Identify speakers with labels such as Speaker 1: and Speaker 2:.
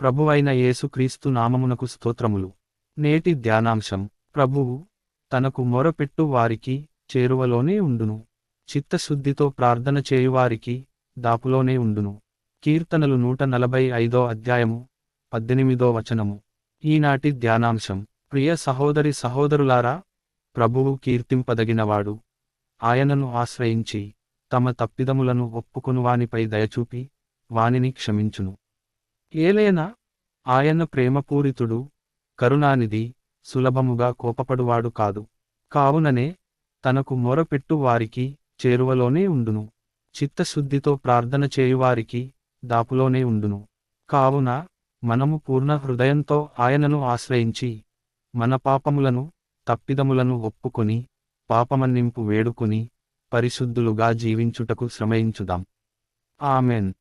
Speaker 1: ప్రభువైన యేసుక్రీస్తు నామమునకు స్తోత్రములు. నేటి ధ్యానాంశం ప్రభువు తనకు మొరపెట్టు వారికి చేరువలోనే ఉండును. చిత్తశుద్ధితో ప్రార్థన చేయువారికి దాపులోనే ఉండును. కీర్తనలు నూట నలభై ఐదో అధ్యాయము పద్దెనిమిదో వచనము. ఈనాటి ధ్యానాంశం ప్రియ సహోదరి సహోదరులారా ప్రభువు కీర్తింపదగినవాడు. ఆయనను ఆశ్రయించి తమ తప్పిదములను ఒప్పుకొనువానిపై దయచూపి వానిని క్షమించును. ఏలైనా ఆయన ప్రేమపూరితుడు కరుణానిధి సులభముగా కోపపడువాడు కాదు. కావుననే తనకు మొరపెట్టు వారికి చేరువలోనే ఉండును. చిత్తశుద్ధితో ప్రార్థన చేయువారికి దాపులోనే ఉండును. కావున మనము పూర్ణ హృదయంతో ఆయనను ఆశ్రయించి మన పాపములను తప్పిదములను ఒప్పుకొని పాపమన్నింపు వేడుకుని పరిశుద్ధులుగా జీవించుటకు శ్రమయించుదాం. ఆమెన్.